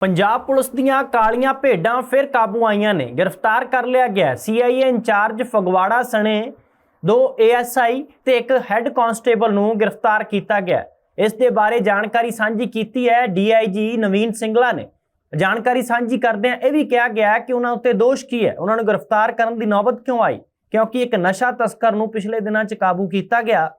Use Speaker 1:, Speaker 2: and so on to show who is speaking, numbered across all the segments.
Speaker 1: Punjab police ਦੀਆਂ ਕਾਲੀਆਂ ਭੇਡਾਂ ਫਿਰ ਕਾਬੂ ਆਈਆਂ ਨੇ। ਗ੍ਰਿਫਤਾਰ ਕਰ ਲਿਆ ਗਿਆ ਸੀਆਈਏ ਇੰਚਾਰਜ ਫਗਵਾੜਾ ਸਣੇ ਦੋ ਏਐਸਆਈ ਤੇ ਇੱਕ ਹੈੱਡ ਕਾਂਸਟੇਬਲ ਨੂੰ ਗ੍ਰਿਫਤਾਰ ਕੀਤਾ ਗਿਆ ਇਸ ਦੇ ਬਾਰੇ ਜਾਣਕਾਰੀ ਸਾਂਝੀ ਕੀਤੀ ਹੈ ਡੀਆਈਜੀ ਨਵੀਨ ਸਿੰਗਲਾ ਨੇ। ਜਾਣਕਾਰੀ ਸਾਂਝੀ ਕਰਦਿਆਂ ਇਹ ਵੀ ਕਿਹਾ ਗਿਆ ਕਿ ਉਹਨਾਂ ਉੱਤੇ ਦੋਸ਼ ਕੀ ਹੈ? ਉਹਨਾਂ ਨੂੰ ਗ੍ਰਿਫਤਾਰ ਕਰਨ ਦੀ ਨੌਬਤ ਕਿਉਂ ਆਈ? ਕਿਉਂਕਿ ਇੱਕ ਨਸ਼ਾ ਤਸਕਰ ਨੂੰ ਪਿਛਲੇ ਦਿਨਾਂ 'ਚ ਕਾਬੂ ਕੀਤਾ ਗਿਆ,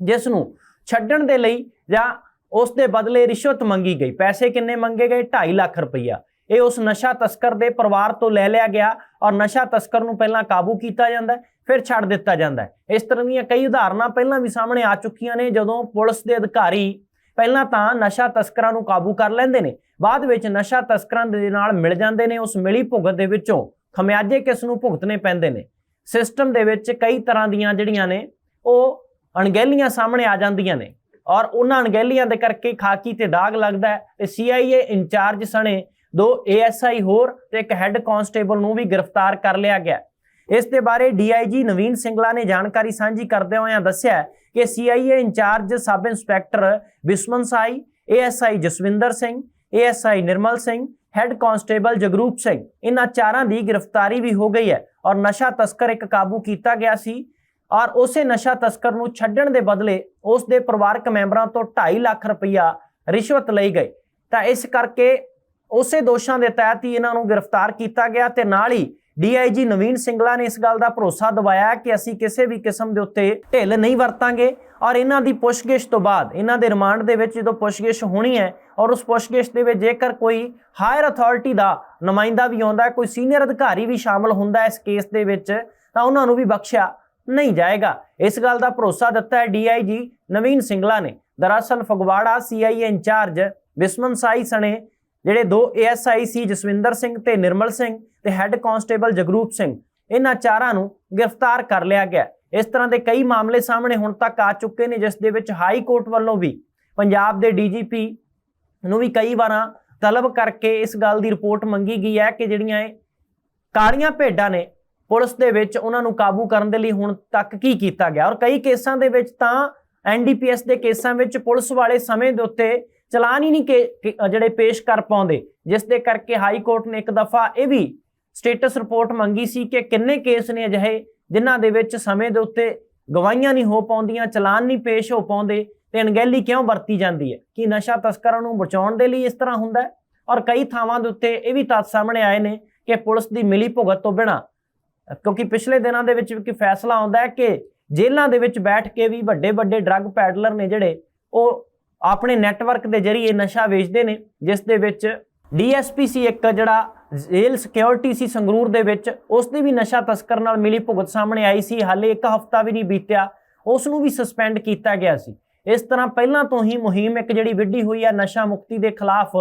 Speaker 1: ਜਿਸ ਨੂੰ ਛੱਡਣ ਦੇ ਲਈ ਜਾਂ ਉਸ ਦੇ ਬਦਲੇ ਰਿਸ਼ਵਤ ਮੰਗੀ ਗਈ। ਪੈਸੇ ਕਿੰਨੇ ਮੰਗੇ ਗਏ? 2.5 ਲੱਖ ਰੁਪਈਆ। ਇਹ ਉਸ ਨਸ਼ਾ ਤਸਕਰ ਦੇ ਪਰਿਵਾਰ ਤੋਂ ਲੈ ਲਿਆ ਗਿਆ ਔਰ ਨਸ਼ਾ ਤਸਕਰ ਨੂੰ ਪਹਿਲਾਂ ਕਾਬੂ ਕੀਤਾ ਜਾਂਦਾ ਫਿਰ ਛੱਡ ਦਿੱਤਾ ਜਾਂਦਾ ਇਸ ਤਰ੍ਹਾਂ ਦੀਆਂ ਕਈ ਉਦਾਹਰਨਾਂ ਪਹਿਲਾਂ ਵੀ ਸਾਹਮਣੇ ਆ ਚੁੱਕੀਆਂ ਨੇ, ਜਦੋਂ ਪੁਲਿਸ ਦੇ ਅਧਿਕਾਰੀ ਪਹਿਲਾਂ ਤਾਂ ਨਸ਼ਾ ਤਸਕਰਾਂ ਨੂੰ ਕਾਬੂ ਕਰ ਲੈਂਦੇ ਨੇ, ਬਾਅਦ ਵਿੱਚ ਨਸ਼ਾ ਤਸਕਰਾਂ ਦੇ ਨਾਲ ਮਿਲ ਜਾਂਦੇ ਨੇ, ਉਸ ਮਿਲੀ ਭੁਗਤ ਦੇ ਵਿੱਚੋਂ ਖਮਿਆਜੇ ਕਿਸ ਨੂੰ ਭੁਗਤਣੇ ਪੈਂਦੇ ਨੇ। ਸਿਸਟਮ ਦੇ ਵਿੱਚ ਕਈ ਤਰ੍ਹਾਂ ਦੀਆਂ ਜਿਹੜੀਆਂ ਨੇ, ਉਹ ਅਣਗਹਿਲੀਆਂ ਸਾਹਮਣੇ ਆ ਜਾਂਦੀਆਂ ਨੇ। ਔਰ ਉਹਨਾਂ ਅਣਗਹਿਲੀਆਂ ਦੇ ਕਰਕੇ ਖਾਕੀ ਤੇ ਦਾਗ ਲੱਗਦਾ ਹੈ ਤੇ ਸੀਆਈਏ ਇੰਚਾਰਜ ਸਣੇ ਦੋ ਏਐਸਆਈ ਹੋਰ ਤੇ ਇੱਕ ਹੈੱਡ ਕਾਂਸਟੇਬਲ ਨੂੰ ਵੀ ਗ੍ਰਿਫਤਾਰ ਕਰ ਲਿਆ ਗਿਆ ਇਸ ਦੇ ਬਾਰੇ ਡੀਆਈਜੀ ਨਵੀਨ ਸਿੰਗਲਾ ਨੇ ਜਾਣਕਾਰੀ ਸਾਂਝੀ ਕਰਦੇ ਹੋਇਆਂ ਦੱਸਿਆ ਹੈ ਕਿ CIA incharge sub inspector Bisman Sai ASI Jaswinder Singh ASI Nirmal Singh head constable Jagroop Singh, ਇਹਨਾਂ ਚਾਰਾਂ ਦੀ ਗ੍ਰਿਫਤਾਰੀ ਵੀ ਹੋ ਗਈ ਹੈ ਔਰ ਨਸ਼ਾ ਤਸਕਰ ਇੱਕ ਕਾਬੂ ਕੀਤਾ ਗਿਆ ਸੀ। ਔਰ ਉਸੇ ਨਸ਼ਾ ਤਸਕਰ ਨੂੰ ਛੱਡਣ ਦੇ ਬਦਲੇ ਉਸ ਦੇ ਪਰਿਵਾਰਕ ਮੈਂਬਰਾਂ ਤੋਂ 2.5 ਲੱਖ ਰੁਪਈਆ ਰਿਸ਼ਵਤ ਲਈ ਗਏ। ਤਾਂ ਇਸ ਕਰਕੇ ਉਸੇ ਦੋਸ਼ਾਂ ਦੇ ਤਹਿਤ ਹੀ ਇਹਨਾਂ ਨੂੰ ਗ੍ਰਿਫਤਾਰ ਕੀਤਾ ਗਿਆ ਤੇ ਨਾਲ ਹੀ ਡੀਆਈਜੀ ਨਵੀਨ ਸਿੰਗਲਾ ਨੇ ਇਸ ਗੱਲ ਦਾ ਭਰੋਸਾ ਦਿਵਾਇਆ ਕਿ ਅਸੀਂ ਕਿਸੇ ਵੀ ਕਿਸਮ ਦੇ ਉੱਤੇ ਢਿੱਲ ਨਹੀਂ ਵਰਤਾਂਗੇ ਔਰ ਇਹਨਾਂ ਦੀ ਪੁੱਛਗਿੱਛ ਤੋਂ ਬਾਅਦ, ਇਹਨਾਂ ਦੇ ਰਿਮਾਂਡ ਦੇ ਵਿੱਚ ਜਦੋਂ ਪੁੱਛਗਿੱਛ ਹੋਣੀ ਹੈ ਔਰ ਉਸ ਪੁੱਛਗਿੱਛ ਦੇ ਵਿੱਚ ਜੇਕਰ ਕੋਈ ਹਾਇਰ ਅਥਾਰਟੀ ਦਾ ਨੁਮਾਇੰਦਾ ਵੀ ਆਉਂਦਾ ਹੈ, ਕੋਈ ਸੀਨੀਅਰ ਅਧਿਕਾਰੀ ਵੀ ਸ਼ਾਮਲ ਹੁੰਦਾ ਇਸ ਕੇਸ ਦੇ ਵਿੱਚ, ਤਾਂ ਉਹਨਾਂ ਨੂੰ ਵੀ ਬਖਸ਼ਿਆ ਨਹੀਂ ਜਾਏਗਾ। ਇਸ ਗੱਲ ਦਾ ਭਰੋਸਾ ਦਿੱਤਾ ਹੈ ਡੀਆਈਜੀ ਨਵੀਨ ਸਿੰਗਲਾ ਨੇ। ਦਰਅਸਲ ਫਗਵਾੜਾ ਸੀਆਈਏ ਇੰਚਾਰਜ ਬਿਸਮਨ ਸਾਈ ਸਣੇ, ਜਿਹੜੇ ਦੋ ਏਐਸਆਈ ਸੀ ਜਸਵਿੰਦਰ ਸਿੰਘ ਤੇ ਨਿਰਮਲ ਸਿੰਘ ਤੇ ਹੈੱਡ ਕਾਂਸਟੇਬਲ ਜਗਰੂਪ ਸਿੰਘ, ਇਹਨਾਂ ਚਾਰਾਂ ਨੂੰ ਗ੍ਰਿਫਤਾਰ ਕਰ ਲਿਆ ਗਿਆ। ਇਸ ਤਰ੍ਹਾਂ ਦੇ ਕਈ ਮਾਮਲੇ ਸਾਹਮਣੇ ਹੁਣ ਤੱਕ ਆ ਚੁੱਕੇ ਨੇ, ਜਿਸ ਦੇ ਵਿੱਚ ਹਾਈ ਕੋਰਟ ਵੱਲੋਂ ਵੀ ਪੰਜਾਬ ਦੇ ਡੀਜੀਪੀ ਨੂੰ ਵੀ ਕਈ ਵਾਰਾਂ ਤਲਬ ਕਰਕੇ ਇਸ ਗੱਲ ਦੀ ਰਿਪੋਰਟ ਮੰਗੀ ਗਈ ਹੈ ਕਿ ਜਿਹੜੀਆਂ ਇਹ ਕਾਲੀਆਂ ਭੇਡਾਂ ਨੇ ਪੁਲਿਸ ਦੇ ਵਿੱਚ ਉਹਨਾਂ ਨੂੰ ਕਾਬੂ ਕਰਨ ਦੇ ਲਈ ਹੁਣ ਤੱਕ ਕੀ ਕੀਤਾ ਗਿਆ? ਔਰ ਕਈ ਕੇਸਾਂ ਦੇ ਵਿੱਚ ਤਾਂ ਐਨਡੀਪੀਐਸ ਦੇ ਕੇਸਾਂ ਵਿੱਚ ਪੁਲਿਸ ਵਾਲੇ ਸਮੇਂ ਦੇ ਉੱਤੇ ਚਲਾਨ ਹੀ ਨਹੀਂ ਕਿ ਜਿਹੜੇ ਪੇਸ਼ ਕਰ ਪਾਉਂਦੇ। ਜਿਸ ਦੇ ਕਰਕੇ ਹਾਈ ਕੋਰਟ ਨੇ ਇੱਕ ਦਫਾ ਇਹ ਵੀ ਸਟੇਟਸ ਰਿਪੋਰਟ ਮੰਗੀ ਸੀ ਕਿ ਕਿੰਨੇ ਕੇਸ ਨੇ ਅਜਿਹੇ ਜਿਨ੍ਹਾਂ ਦੇ ਵਿੱਚ ਸਮੇਂ ਦੇ ਉੱਤੇ ਗਵਾਹੀਆਂ ਨਹੀਂ ਹੋ ਪਾਉਂਦੀਆਂ, ਚਲਾਨ ਨਹੀਂ ਪੇਸ਼ ਹੋ ਪਾਉਂਦੇ ਤੇ ਅਣਗਹਿਲੀ ਕਿਉਂ ਵਰਤੀ ਜਾਂਦੀ ਹੈ? ਕਿ ਨਸ਼ਾ ਤਸਕਰਾਂ ਨੂੰ ਬਚਾਉਣ ਦੇ ਲਈ ਇਸ ਤਰ੍ਹਾਂ ਹੁੰਦਾ ਹੈ? ਔਰ ਕਈ ਥਾਵਾਂ ਦੇ ਉੱਤੇ ਇਹ ਵੀ ਤੱਥ ਸਾਹਮਣੇ ਆਏ ਨੇ ਕਿ ਪੁਲਿਸ ਦੀ ਮਿਲੀ ਭੁਗਤ ਤੋਂ ਬਿਨਾਂ ਕਿਉਂਕਿ ਪਿਛਲੇ ਦਿਨਾਂ ਦੇ ਵਿੱਚ ਇੱਕ ਫੈਸਲਾ ਆਉਂਦਾ ਹੈ ਕਿ ਜੇਲ੍ਹਾਂ ਦੇ ਵਿੱਚ ਬੈਠ ਕੇ ਵੀ ਵੱਡੇ ਵੱਡੇ ਡਰੱਗ ਪੈਡਲਰ ਨੇ ਜਿਹੜੇ, ਉਹ ਆਪਣੇ ਨੈਟਵਰਕ ਦੇ ਜ਼ਰੀਏ ਨਸ਼ਾ ਵੇਚਦੇ ਨੇ, ਜਿਸ ਦੇ ਵਿੱਚ ਡੀਐਸਪੀ ਸੀ ਇੱਕ ਜਿਹੜਾ ਜੇਲ੍ਹ ਸਿਕਿਉਰਿਟੀ ਸੀ ਸੰਗਰੂਰ ਦੇ ਵਿੱਚ, ਉਸ ਦੀ ਵੀ ਨਸ਼ਾ ਤਸਕਰ ਨਾਲ ਮਿਲੀ ਭੁਗਤ ਸਾਹਮਣੇ ਆਈ ਸੀ, ਹਾਲੇ ਇੱਕ ਹਫ਼ਤਾ ਵੀ ਨਹੀਂ ਬੀਤਿਆ, ਉਸ ਨੂੰ ਵੀ ਸਸਪੈਂਡ ਕੀਤਾ ਗਿਆ ਸੀ। ਇਸ ਤਰ੍ਹਾਂ ਪਹਿਲਾਂ ਤੋਂ ਹੀ ਮੁਹਿੰਮ ਇੱਕ ਜਿਹੜੀ ਵਿੱਢੀ ਹੋਈ ਹੈ ਨਸ਼ਾ ਮੁਕਤੀ ਦੇ ਖਿਲਾਫ,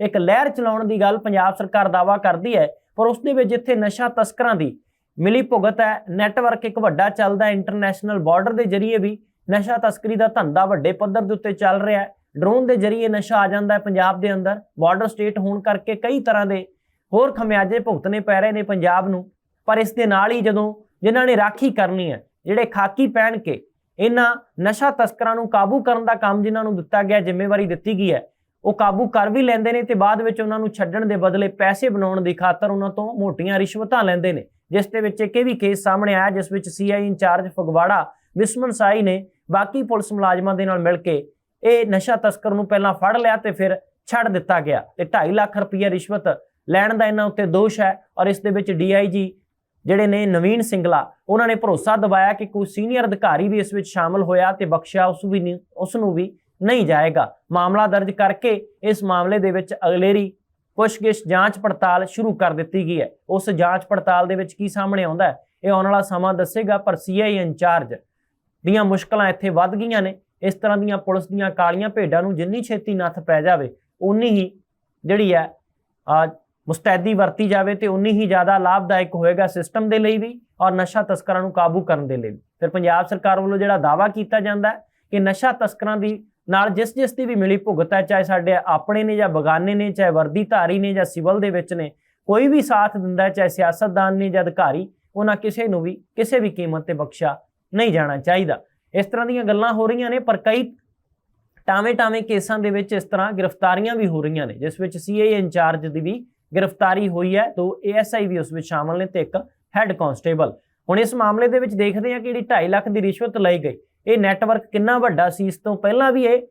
Speaker 1: ਇੱਕ ਲਹਿਰ ਚਲਾਉਣ ਦੀ ਗੱਲ ਪੰਜਾਬ ਸਰਕਾਰ ਦਾਵਾ ਕਰਦੀ ਹੈ, ਪਰ ਉਸ ਦੇ ਵਿੱਚ ਜਿੱਥੇ ਨਸ਼ਾ ਤਸਕਰਾਂ ਦੀ ਮਿਲੀ ਭੁਗਤ ਹੈ। ਨੈਟਵਰਕ ਇੱਕ ਵੱਡਾ ਚੱਲਦਾ ਇੰਟਰਨੈਸ਼ਨਲ ਬਾਰਡਰ ਦੇ ਜ਼ਰੀਏ ਵੀ ਨਸ਼ਾ ਤਸਕਰੀ ਦਾ ਧੰਦਾ ਵੱਡੇ ਪੱਧਰ ਦੇ ਉੱਤੇ ਚੱਲ ਰਿਹਾ ਹੈ। ਡਰੋਨ ਦੇ ਜ਼ਰੀਏ ਨਸ਼ਾ ਆ ਜਾਂਦਾ ਹੈ ਪੰਜਾਬ ਦੇ ਅੰਦਰ। ਬਾਰਡਰ ਸਟੇਟ ਹੋਣ ਕਰਕੇ ਕਈ ਤਰ੍ਹਾਂ ਦੇ ਹੋਰ ਖਮਿਆਜੇ ਭੁਗਤਣੇ ਪੈ ਰਹੇ ਨੇ ਪੰਜਾਬ ਨੂੰ। ਪਰ ਇਸ ਦੇ ਨਾਲ ਹੀ ਜਦੋਂ ਜਿਨ੍ਹਾਂ ਨੇ ਰਾਖੀ ਕਰਨੀ ਹੈ, ਜਿਹੜੇ ਖਾਕੀ ਪਹਿਨ ਕੇ ਇਹਨਾਂ ਨਸ਼ਾ ਤਸਕਰਾਂ ਨੂੰ ਕਾਬੂ ਕਰਨ ਦਾ ਕੰਮ ਜਿਨ੍ਹਾਂ ਨੂੰ ਦਿੱਤਾ ਗਿਆ, ਜ਼ਿੰਮੇਵਾਰੀ ਦਿੱਤੀ ਗਈ ਹੈ, ਉਹ ਕਾਬੂ ਕਰ ਵੀ ਲੈਂਦੇ ਨੇ ਤੇ ਬਾਅਦ ਵਿੱਚ ਉਹਨਾਂ ਨੂੰ ਛੱਡਣ ਦੇ ਬਦਲੇ ਪੈਸੇ ਬਣਾਉਣ ਦੀ ਖਾਤਰ ਉਹਨਾਂ ਤੋਂ ਮੋਟੀਆਂ ਰਿਸ਼ਵਤਾਂ ਲੈਂਦੇ ਨੇ। ਜਿਸ ਦੇ ਵਿੱਚ ਇੱਕ ਇਹ ਵੀ ਕੇਸ ਸਾਹਮਣੇ ਆਇਆ, ਜਿਸ ਵਿੱਚ ਸੀਆਈ ਇੰਚਾਰਜ ਫਗਵਾੜਾ, ਵਿਸਮਨ ਸਾਈ ਨੇ ਬਾਕੀ ਪੁਲਿਸ ਮੁਲਾਜ਼ਮਾਂ ਦੇ ਨਾਲ ਮਿਲ ਕੇ ਇਹ ਨਸ਼ਾ ਤਸਕਰ ਨੂੰ ਪਹਿਲਾਂ ਫੜ ਲਿਆ ਤੇ ਫਿਰ ਛੱਡ ਦਿੱਤਾ ਗਿਆ ਤੇ 2.5 ਲੱਖ ਰੁਪਏ ਰਿਸ਼ਵਤ ਲੈਣ ਦਾ ਇਹਨਾਂ ਉੱਤੇ ਦੋਸ਼ ਹੈ ਔਰ ਇਸ ਦੇ ਵਿੱਚ ਡੀਆਈਜੀ ਜਿਹੜੇ ਨੇ ਨਵੀਨ ਸਿੰਗਲਾ, ਉਹਨਾਂ ਨੇ ਭਰੋਸਾ ਦਿਵਾਇਆ ਕਿ ਕੋਈ ਸੀਨੀਅਰ ਅਧਿਕਾਰੀ ਵੀ ਇਸ ਵਿੱਚ ਸ਼ਾਮਲ ਹੋਇਆ ਤੇ ਬਖਸ਼ਿਆ ਉਸ ਵੀ ਨਹੀਂ, ਉਸ ਨੂੰ ਵੀ ਨਹੀਂ ਜਾਏਗਾ। ਮਾਮਲਾ ਦਰਜ ਕਰਕੇ ਇਸ ਮਾਮਲੇ ਦੇ ਵਿੱਚ ਅਗਲੇਰੀ ਪੁੱਛਗਿੱਛ ਜਾਂਚ ਪੜਤਾਲ ਸ਼ੁਰੂ ਕਰ ਦਿੱਤੀ ਗਈ ਹੈ। ਉਸ ਜਾਂਚ ਪੜਤਾਲ ਦੇ ਵਿੱਚ ਕੀ ਸਾਹਮਣੇ ਆਉਂਦਾ ਹੈ? ਇਹ ਆਉਣ ਵਾਲਾ ਸਮਾਂ ਦੱਸੇਗਾ, ਪਰ ਸੀਆਈ ਇੰਚਾਰਜ ਦੀਆਂ ਮੁਸ਼ਕਲਾਂ ਇੱਥੇ ਵੱਧ ਗਈਆਂ ਨੇ। ਇਸ ਤਰ੍ਹਾਂ ਦੀਆਂ ਪੁਲਿਸ ਦੀਆਂ ਕਾਲੀਆਂ ਭੇਡਾਂ ਨੂੰ ਜਿੰਨੀ ਛੇਤੀ ਨੱਥ ਪੈ ਜਾਵੇ ਉਨੀ ਹੀ ਜਿਹੜੀ ਹੈ ਮੁਸਤੈਦੀ ਵਰਤੀ ਜਾਵੇ ਤੇ ਉਨੀ ਹੀ ਜ਼ਿਆਦਾ ਲਾਭਦਾਇਕ ਹੋਏਗਾ ਸਿਸਟਮ ਦੇ ਲਈ ਵੀ ਔਰ ਨਸ਼ਾ ਤਸਕਰਾਂ ਨੂੰ ਕਾਬੂ ਕਰਨ ਦੇ ਲਈ ਵੀ। ਫਿਰ ਪੰਜਾਬ ਸਰਕਾਰ ਵੱਲੋਂ ਜਿਹੜਾ ਦਾਵਾ ਕੀਤਾ ਜਾਂਦਾ ਹੈ ਕਿ ਨਸ਼ਾ ਤਸਕਰਾਂ ਦੀ ਨਾਲ ਜਿਸ ਜਿਸ ਦੀ ਵੀ ਮਿਲੀ ਭੁਗਤ ਹੈ, ਚਾਹੇ ਸਾਡੇ ਆਪਣੇ ਨੇ ਜਾਂ ਬਗਾਨੇ ਨੇ, ਚਾਹੇ ਵਰਦੀਧਾਰੀ ਨੇ ਜਾਂ ਸਿਵਲ ਦੇ ਵਿੱਚ ਨੇ, ਕੋਈ ਵੀ ਸਾਥ ਦਿੰਦਾ ਚਾਹੇ ਸਿਆਸਤਦਾਨ ਨੇ ਜਾਂ ਅਧਿਕਾਰੀ, ਉਹਨਾਂ ਕਿਸੇ ਨੂੰ ਵੀ, ਕਿਸੇ ਵੀ ਕੀਮਤ ਤੇ ਬਖਸ਼ਿਆ ਨਹੀਂ ਜਾਣਾ ਚਾਹੀਦਾ। ਇਸ ਤਰ੍ਹਾਂ ਦੀਆਂ ਗੱਲਾਂ ਹੋ ਰਹੀਆਂ ਨੇ, ਪਰ ਕਈ ਟਾਵੇਂ ਟਾਵੇਂ ਕੇਸਾਂ ਦੇ ਵਿੱਚ ਇਸ ਤਰ੍ਹਾਂ ਗ੍ਰਿਫਤਾਰੀਆਂ ਵੀ ਹੋ ਰਹੀਆਂ ਨੇ, ਜਿਸ ਵਿੱਚ ਸੀਆਈ ਇੰਚਾਰਜ ਦੀ ਵੀ ਗ੍ਰਿਫਤਾਰੀ ਹੋਈ ਹੈ, ਦੋ ਏਐਸਆਈ ਵੀ ਉਸ ਵਿੱਚ ਸ਼ਾਮਲ ਨੇ ਤੇ ਇੱਕ ਹੈੱਡ ਕਾਂਸਟੇਬਲ। ਹੁਣ ਇਸ ਮਾਮਲੇ ਦੇ ਵਿੱਚ ਦੇਖਦੇ ਹਾਂ ਕਿ ਜਿਹੜੀ 2.5 ਲੱਖ ਦੀ ਰਿਸ਼ਵਤ ਲਈ ਗਈ ਇਹ ਨੈਟਵਰਕ ਕਿੰਨਾ ਵੱਡਾ ਸੀ? ਇਸ ਤੋਂ ਪਹਿਲਾਂ ਵੀ ਇਹ,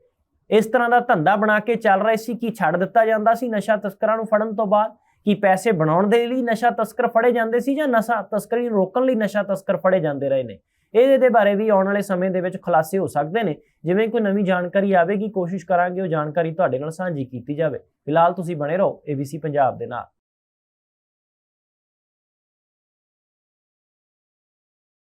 Speaker 1: ਇਸ ਤਰ੍ਹਾਂ ਦਾ ਧੰਦਾ ਬਣਾ ਕੇ ਚੱਲ ਰਿਹਾ ਸੀ ਕਿ ਛੱਡ ਦਿੱਤਾ ਜਾਂਦਾ ਸੀ ਨਸ਼ਾ ਤਸਕਰਾਂ ਨੂੰ ਫੜਨ ਤੋਂ ਬਾਅਦ, ਕਿ ਪੈਸੇ ਬਣਾਉਣ ਦੇ ਲਈ ਨਸ਼ਾ ਤਸਕਰ ਫੜੇ ਜਾਂਦੇ ਸੀ ਜਾਂ ਨਸ਼ਾ ਤਸਕਰੀ ਨੂੰ ਰੋਕਣ ਲਈ ਨਸ਼ਾ ਤਸਕਰ ਫੜੇ ਜਾਂਦੇ ਰਹੇ ਨੇ। ਇਹਦੇ ਦੇ ਬਾਰੇ ਵੀ ਆਉਣ ਵਾਲੇ ਸਮੇਂ ਦੇ ਵਿੱਚ ਖੁਲਾਸੇ ਹੋ ਸਕਦੇ ਨੇ। ਜਿਵੇਂ ਕੋਈ ਨਵੀਂ ਜਾਣਕਾਰੀ ਆਵੇਗੀ, ਕੋਸ਼ਿਸ਼ ਕਰਾਂਗੇ ਉਹ ਜਾਣਕਾਰੀ ਤੁਹਾਡੇ ਨਾਲ ਸਾਂਝੀ ਕੀਤੀ ਜਾਵੇ। ਫਿਲਹਾਲ ਤੁਸੀਂ ਬਣੇ ਰਹੋ ABC ਪੰਜਾਬ ਦੇ ਨਾਲ।